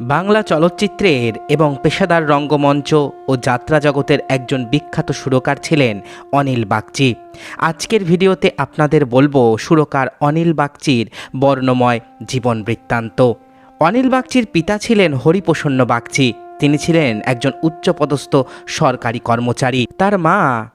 বাংলা চলচ্চিত্রের এবং পেশাদার রঙ্গমঞ্চ ও যাত্রা জগতের একজন বিখ্যাত সুরকার ছিলেন অনিল বাগচি। আজকের ভিডিওতে আপনাদের বলব সুরকার অনিল বাগচির বর্ণময় জীবন বৃত্তান্ত। অনিল বাগচির পিতা ছিলেন হরিপ্রসন্ন বাগচি। তিনি ছিলেন একজন উচ্চপদস্থ সরকারি কর্মচারী। তার মা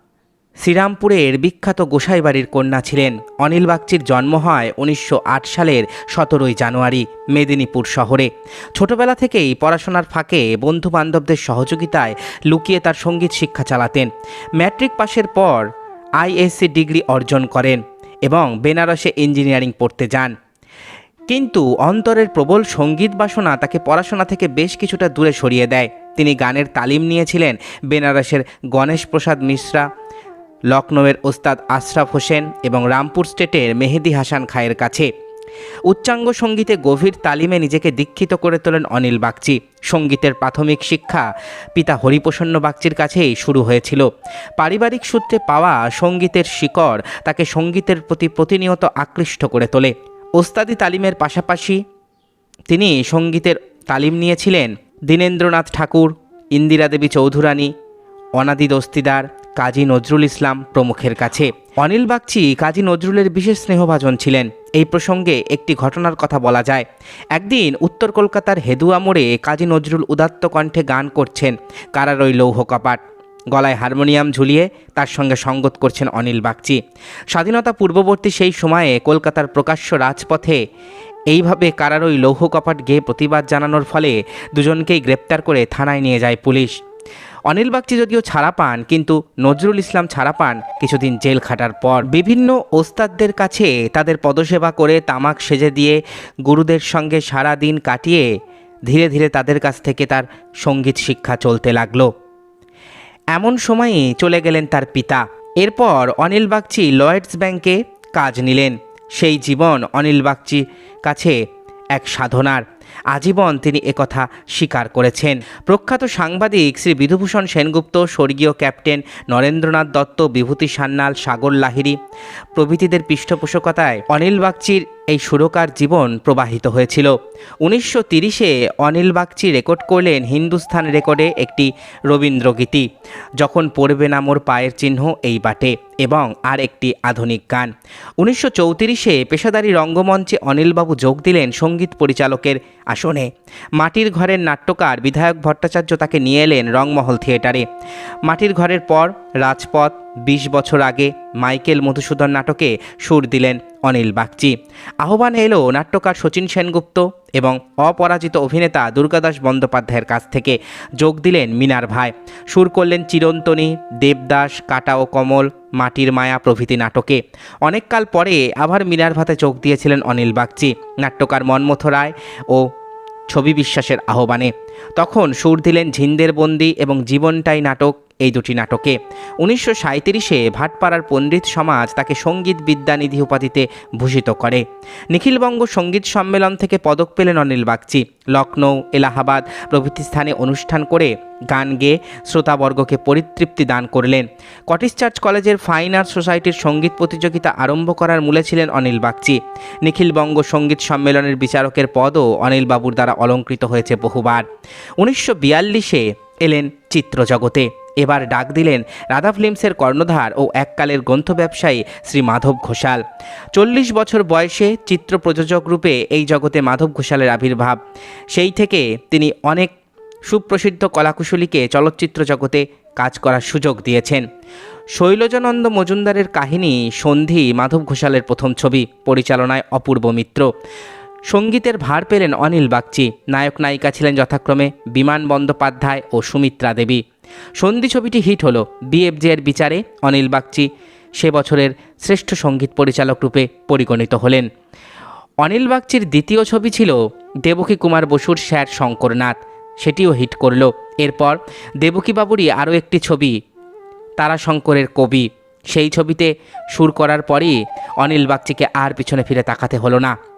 শ্রীরামপুরের বিখ্যাত গোসাইবাড়ির কন্যা ছিলেন। অনিল বাগচির জন্ম হয় উনিশশো আট সালের সতেরোই জানুয়ারি মেদিনীপুর শহরে। ছোটবেলা থেকেই পড়াশোনার ফাঁকে বন্ধু বান্ধবদের সহযোগিতায় লুকিয়ে তার সংগীত শিক্ষা চালাতেন। ম্যাট্রিক পাশের পর আইএসসি ডিগ্রি অর্জন করেন এবং বেনারসে ইঞ্জিনিয়ারিং পড়তে যান। কিন্তু অন্তরের প্রবল সংগীত বাসনা তাকে পড়াশোনা থেকে বেশ কিছুটা দূরে সরিয়ে দেয়। তিনি গানের তালিম নিয়েছিলেন বেনারসের গণেশ প্রসাদ মিশ্রা লখনৌয়ের ওস্তাদ আশরাফ হোসেন এবং রামপুর স্টেটের মেহেদি হাসান খায়ের কাছে। উচ্চাঙ্গ সঙ্গীতে গভীর তালিমে নিজেকে দীক্ষিত করে তোলেন অনিল বাগচি। সঙ্গীতের প্রাথমিক শিক্ষা পিতা হরিপ্রসন্ন বাগচির কাছেই শুরু হয়েছিল। পারিবারিক সূত্রে পাওয়া সঙ্গীতের শিকড় তাকে সঙ্গীতের প্রতি প্রতিনিয়ত আকৃষ্ট করে তোলে। ওস্তাদি তালিমের পাশাপাশি তিনি সঙ্গীতের তালিম নিয়েছিলেন দীনেন্দ্রনাথ ঠাকুর, ইন্দিরা দেবী চৌধুরানী অনাদি দস্তিদার কাজী নজরুল ইসলাম প্রমুখের কাছে। অনিল বাগচি কাজী নজরুলের বিশেষ স্নেহভাজন ছিলেন। এই প্রসঙ্গে একটি ঘটনার কথা বলা যায়। একদিন উত্তর কলকাতার হেদুয়া মোড়ে কাজী নজরুল উদাত্ত কণ্ঠে গান করছেন কারারই লৌহ কপাট। গলায় হারমোনিয়াম ঝুলিয়ে তার সঙ্গে সঙ্গত করছেন অনিল বাগচি। স্বাধীনতা পূর্ববর্তী সেই সময়ে কলকাতার প্রকাশ্য রাজপথে এইভাবে কারারই লৌহ কপাট গেয়ে প্রতিবাদ জানানোর ফলে দুজনকেই গ্রেপ্তার করে থানায় নিয়ে যায় পুলিশ। অনিল বাগচি যদিও ছাড়া পান, কিন্তু নজরুল ইসলাম ছাড়া পান কিছুদিন জেল খাটার পর। বিভিন্ন ওস্তাদদের কাছে তাদের পদসেবা করে তামাক সেজে দিয়ে গুরুদের সঙ্গে সারা দিন কাটিয়ে ধীরে ধীরে তাদের কাছ থেকে তার সংগীত শিক্ষা চলতে লাগল। এমন সময়ে চলে গেলেন তার পিতা। এরপর অনিল বাগচি লয়েডস ব্যাংকে কাজ নিলেন। সেই জীবন অনিল বাগচি কাছে এক সাধনার। আজীবন তিনি একথা স্বীকার করেছেন। প্রখ্যাত সাংবাদিক শ্রী বিধুভূষণ সেনগুপ্ত, স্বর্গীয় ক্যাপ্টেন নরেন্দ্রনাথ দত্ত, বিভূতি সান্যাল, সাগর লাহিড়ী প্রভৃতিদের পৃষ্ঠপোষকতায় অনিল বাগচির এই সুরকার জীবন প্রবাহিত হয়েছিল। উনিশশো তিরিশে অনিল বাগচি রেকর্ড করলেন হিন্দুস্থান রেকর্ডে একটি রবীন্দ্রগীতি। যখন পড়বে না মোর পায়ের চিহ্ন এই বাটে এবং আর একটি আধুনিক গান। উনিশশো চৌত্রিশে পেশাদারি রঙ্গমঞ্চে অনিলবাবু যোগ দিলেন সংগীত পরিচালকের আসনে। মাটির ঘরের নাট্যকার বিধায়ক ভট্টাচার্য তাকে নিয়ে এলেন রংমহল থিয়েটারে। মাটির ঘরের পর রাজপথ, বিশ বছর আগে মাইকেল মধুসূদন নাটকে সুর দিলেন। অনিল বাগচি। আহ্বান এলো নাট্যকার শচীন সেনগুপ্ত এবং অপরাজিত অভিনেতা দুর্গাদাস বন্দ্যোপাধ্যায়ের কাছ থেকে। যোগ দিলেন মিনার ভাই। সুর করলেন চিরন্তনী দেবদাস কাটা ও কমল, মাটির মায়া প্রভৃতি নাটকে। অনেককাল পরে আবার মিনার ভাতে যোগ দিয়েছিলেন অনিল বাগচি, নাট্যকার মনমথ রায় ও ছবি বিশ্বাসের আহ্বানে। তখন সুর দিলেন ঝিন্দের বন্দি এবং জীবনটাই নাটক এই দুটি নাটকে। উনিশশো সাঁত্রিশে ভাটপাড়ার পণ্ডিত সমাজ তাকে সংগীত বিদ্যানিধি উপাধিতে ভূষিত করে। নিখিলবঙ্গ সংগীত সম্মেলন থেকে পদক পেলেন অনিল বাগচি। লখনৌ এলাহাবাদ প্রভৃতি স্থানে অনুষ্ঠান করে গান গেয়ে শ্রোতাবর্গকে পরিতৃপ্তি দান করলেন। কটিস চার্চ কলেজের ফাইন আর্টস সোসাইটির সংগীত প্রতিযোগিতা আরম্ভ করার মূলে ছিলেন অনিল বাগচি। নিখিলবঙ্গ সংগীত সম্মেলনের বিচারকের পদও অনিল বাবুর দ্বারা অলঙ্কৃত হয়েছে বহুবার। উনিশশো বিয়াল্লিশে এলেন চিত্রজগতে। এবার ডাক দিলেন রাধা ফিল্মসের কর্ণধার ও এককালের গ্রন্থ ব্যবসায়ী শ্রী মাধব ঘোষাল। চল্লিশ বছর বয়সে চিত্র প্রযোজক রূপে এই জগতে মাধব ঘোষালের আবির্ভাব। সেই থেকে তিনি অনেক সুপ্রসিদ্ধ কলাকুশলীকে চলচ্চিত্র জগতে কাজ করার সুযোগ দিয়েছেন। শৈলজানন্দ মজুমদারের কাহিনী সন্ধি মাধব ঘোষালের প্রথম ছবি, পরিচালনায় অপূর্ব মিত্র। সঙ্গীতের ভার পেলেন অনিল বাগচি। নায়ক নায়িকা ছিলেন যথাক্রমে বিমান বন্দ্যোপাধ্যায় ও সুমিত্রা দেবী। সন্ধি ছবিটি হিট হলো। বিএফজে এর বিচারে অনিল বাগচি সে বছরের শ্রেষ্ঠ সংগীত পরিচালক রূপে পরিগণিত হলেন। অনিল বাগচির দ্বিতীয় ছবি ছিল দেবকী কুমার বসুর স্যার শঙ্করনাথ। সেটিও হিট করল। এরপর দেবকী বাবুরই আরও একটি ছবি, তারাশঙ্করের কবি। সেই ছবিতে সুর করার পরই অনিল বাগচিকে আর পিছনে ফিরে তাকাতে হলো না।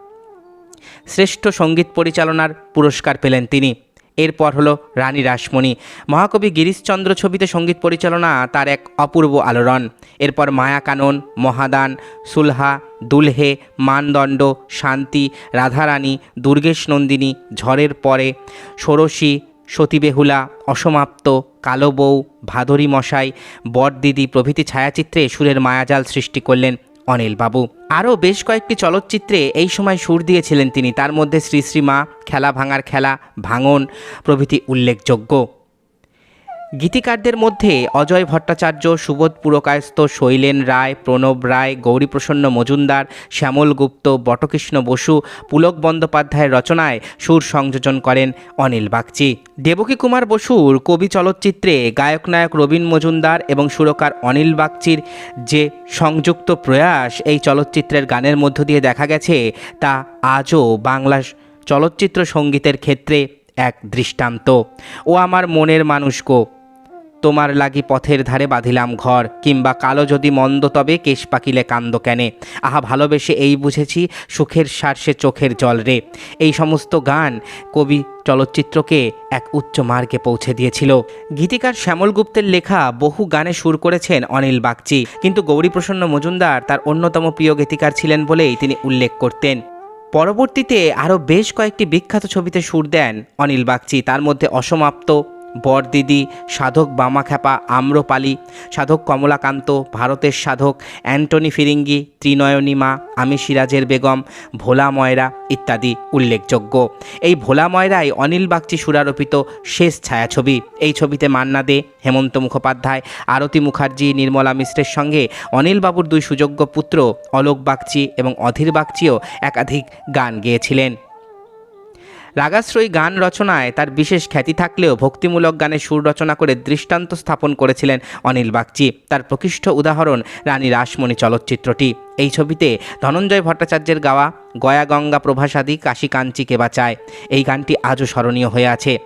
শ্রেষ্ঠ সংগীত পরিচালনার পুরস্কার পেলেন তিনি। এরপর হলো রানী রাসমণি। মহাকবি গিরিশচন্দ্র ছবিতে সংগীত পরিচালনা তার এক অপূর্ব আলোড়ন। এরপর মায়া কানন, মহাদান, সুলহা, দুলহে, মানদণ্ড, শান্তি, রাধারানী, দুর্গেশ নন্দিনী, ঝড়ের পরে, ষোড়শী, সতীবেহুলা, অসমাপ্ত, কালো বউ, ভাদরী মশাই বরদিদি প্রভৃতি ছায়াচিত্রে সুরের মায়াজাল সৃষ্টি করলেন অনিল বাবু আরও বেশ কয়েকটি চলচ্চিত্রে এই সময় সুর দিয়েছিলেন তিনি। তার মধ্যে শ্রী শ্রীমা খেলা ভাঙার খেলা, ভাঙন প্রভৃতি উল্লেখযোগ্য। গীতিকারদের মধ্যে অজয় ভট্টাচার্য, সুবোধ পুরকায়স্থ, শৈলেন রায়, প্রণব রায়, গৌরীপ্রসন্ন মজুমদার, শ্যামল গুপ্ত, বটকৃষ্ণ বসু, পুলক বন্দ্যোপাধ্যায়ের রচনায় সুর সংযোজন করেন অনিল বাগচি। দেবকী কুমার বসুর কবি চলচ্চিত্রে গায়ক নায়ক রবীন মজুমদার এবং সুরকার অনিল বাগচির যে সংযুক্ত প্রয়াস এই চলচ্চিত্রের গানের মধ্য দিয়ে দেখা গেছে, তা আজও বাংলা চলচ্চিত্র সঙ্গীতের ক্ষেত্রে এক দৃষ্টান্ত। ও আমার মনের মানুষ গো তোমার লাগি পথের ধারে বাঁধিলাম ঘর, কিংবা কালো যদি মন্দ তবে কেশ পাকিলে কান্দ কেনে। আহা, ভালোবেসে এই বুঝেছি, সুখের সারসে চোখের জল রে। এই সমস্ত গান কবি চলচ্চিত্রকে এক উচ্চ মার্গে পৌঁছে দিয়েছিল। গীতিকার শ্যামল গুপ্তের লেখা বহু গানে সুর করেছেন অনিল বাগচি, কিন্তু গৌরীপ্রসন্ন মজুমদার তার অন্যতম প্রিয় গীতিকার ছিলেন বলেই তিনি উল্লেখ করতেন। পরবর্তীতে আরও বেশ কয়েকটি বিখ্যাত ছবিতে সুর দেন অনিল বাগচি, তার মধ্যে অসমাপ্ত বরদিদি, সাধক বামাখ্যাপা আম্রপালি, সাধক কমলাকান্ত, ভারতের সাধক অ্যান্টনি ফিরিঙ্গি, ত্রিনয়নী মা, আমি সিরাজের বেগম, ভোলা ময়রা ইত্যাদি উল্লেখযোগ্য। এই ভোলা ময়রাই অনিল বাগচি সুরারোপিত শেষ ছায়াছবি। এই ছবিতে মান্না দে, হেমন্ত মুখোপাধ্যায়, আরতি মুখার্জি, নির্মলা মিশ্রের সঙ্গে অনিল বাবুর দুই সুযোগ্য পুত্র অলোক বাগচি এবং অধীর বাগচিও একাধিক গান গেয়েছিলেন। রাগাশ্রয়ী গান রচনায় তার বিশেষ খ্যাতি থাকলেও ভক্তিমূলক গানে সুর রচনা করে দৃষ্টান্ত স্থাপন করেছিলেন অনিল বাগচি। তার প্রকৃষ্ট উদাহরণ রানী রাসমণি চলচ্চিত্রটি। এই ছবিতে ধনঞ্জয় ভট্টাচার্যের গাওয়া গয়া গঙ্গা প্রভাসাদি কাশী কাঞ্চি কে বাঁচায়। এই গানটি আজও স্মরণীয় হয়ে আছে।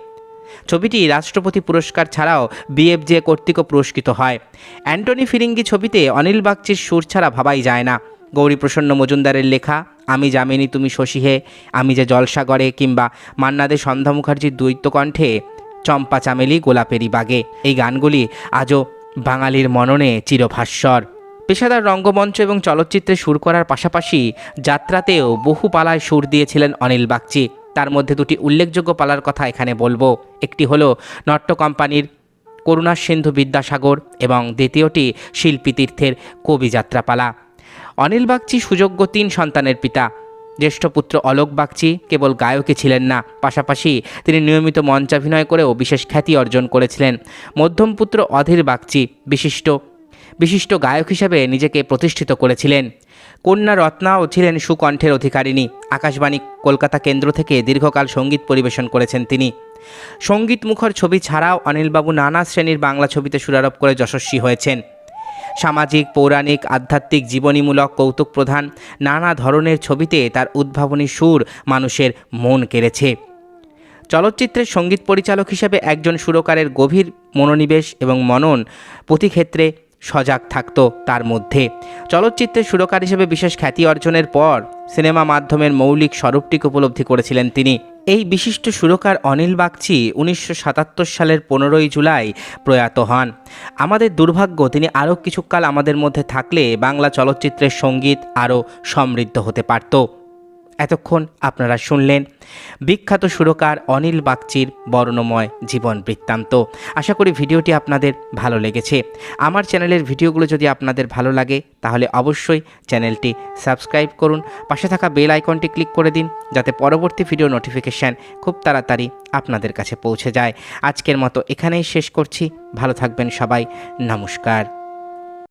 ছবিটি রাষ্ট্রপতি পুরস্কার ছাড়াও বিএফজে কর্তৃক পুরস্কৃত হয়। অ্যান্টনি ফিরিঙ্গি ছবিতে অনিল বাগচির সুর ছাড়া ভাবাই যায় না। গৌরীপ্রসন্ন মজুমদারের লেখা, আমি জামিনী তুমি শশী হে আমি যে জলসাগরে কিংবা মান্নাদে সন্ধ্যা মুখার্জির দ্বৈত কণ্ঠে চম্পা চামেলি গোলাপেরি বাগে। এই গানগুলি আজও বাঙালির মননে চিরভাস্বর। পেশাদার রঙ্গমঞ্চ এবং চলচ্চিত্রে সুর করার পাশাপাশি যাত্রাতেও বহু পালায় সুর দিয়েছিলেন অনিল বাগচি। তার মধ্যে দুটি উল্লেখযোগ্য পালার কথা এখানে বলব। একটি হলো নট্য কোম্পানির করুণার সিন্ধু বিদ্যাসাগর এবং দ্বিতীয়টি শিল্পী তীর্থের কবি যাত্রাপালা অনিল বাগচি সুযোগ্য তিন সন্তানের পিতা। জ্যেষ্ঠ পুত্র অলোক বাগচি কেবল গায়কই ছিলেন না, পাশাপাশি তিনি নিয়মিত মঞ্চাভিনয় করেও বিশেষ খ্যাতি অর্জন করেছিলেন। মধ্যম পুত্র অধীর বাগচি, বিশিষ্ট। বিশিষ্ট গায়ক হিসেবে নিজেকে প্রতিষ্ঠিত করেছিলেন। কন্যা রত্নাও ছিলেন সুকণ্ঠের অধিকারিণী। আকাশবাণী কলকাতা কেন্দ্র থেকে দীর্ঘকাল সংগীত পরিবেশন করেছেন তিনি। সংগীত মুখর ছবি ছাড়াও অনিলবাবু নানা শ্রেণির বাংলা ছবিতে সুরারোপ করে যশস্বী হয়েছেন। সামাজিক, পৌরাণিক, আধ্যাত্মিক, জীবনীমূলক কৌতুক প্রধান। নানা ধরনের ছবিতে তার উদ্ভাবনী সুর মানুষের মন কেড়েছে। চলচ্চিত্রের সংগীত পরিচালক হিসেবে একজন সুরকারের গভীর মনোনিবেশ এবং মনন প্রতি ক্ষেত্রে সজাগ থাকত তার মধ্যে। চলচ্চিত্রের সুরকার হিসেবে বিশেষ খ্যাতি অর্জনের পর সিনেমা মাধ্যমের মৌলিক স্বরূপটিকে উপলব্ধি করেছিলেন তিনি। এই বিশিষ্ট সুরকার অনিল বাগচি উনিশশো সাতাত্তর সালের পনেরোই জুলাই প্রয়াত হন। আমাদের দুর্ভাগ্য, তিনি আরও কিছুকাল আমাদের মধ্যে থাকলে বাংলা চলচ্চিত্রের সংগীত আরও সমৃদ্ধ হতে পারত। এতক্ষণ আপনারা শুনলেন বিখ্যাত সুরকার অনিল বাগচির বর্ণময় জীবন বৃত্তান্ত। আশা করি ভিডিওটি আপনাদের ভালো লেগেছে। আমার চ্যানেলের ভিডিওগুলো যদি আপনাদের ভালো লাগে, তাহলে অবশ্যই চ্যানেলটি সাবস্ক্রাইব করুন। পাশে থাকা বেল আইকনটি ক্লিক করে দিন, যাতে পরবর্তী ভিডিও নোটিফিকেশান খুব তাড়াতাড়ি আপনাদের কাছে পৌঁছে যায়। আজকের মতো এখানেই শেষ করছি। ভালো থাকবেন সবাই। নমস্কার।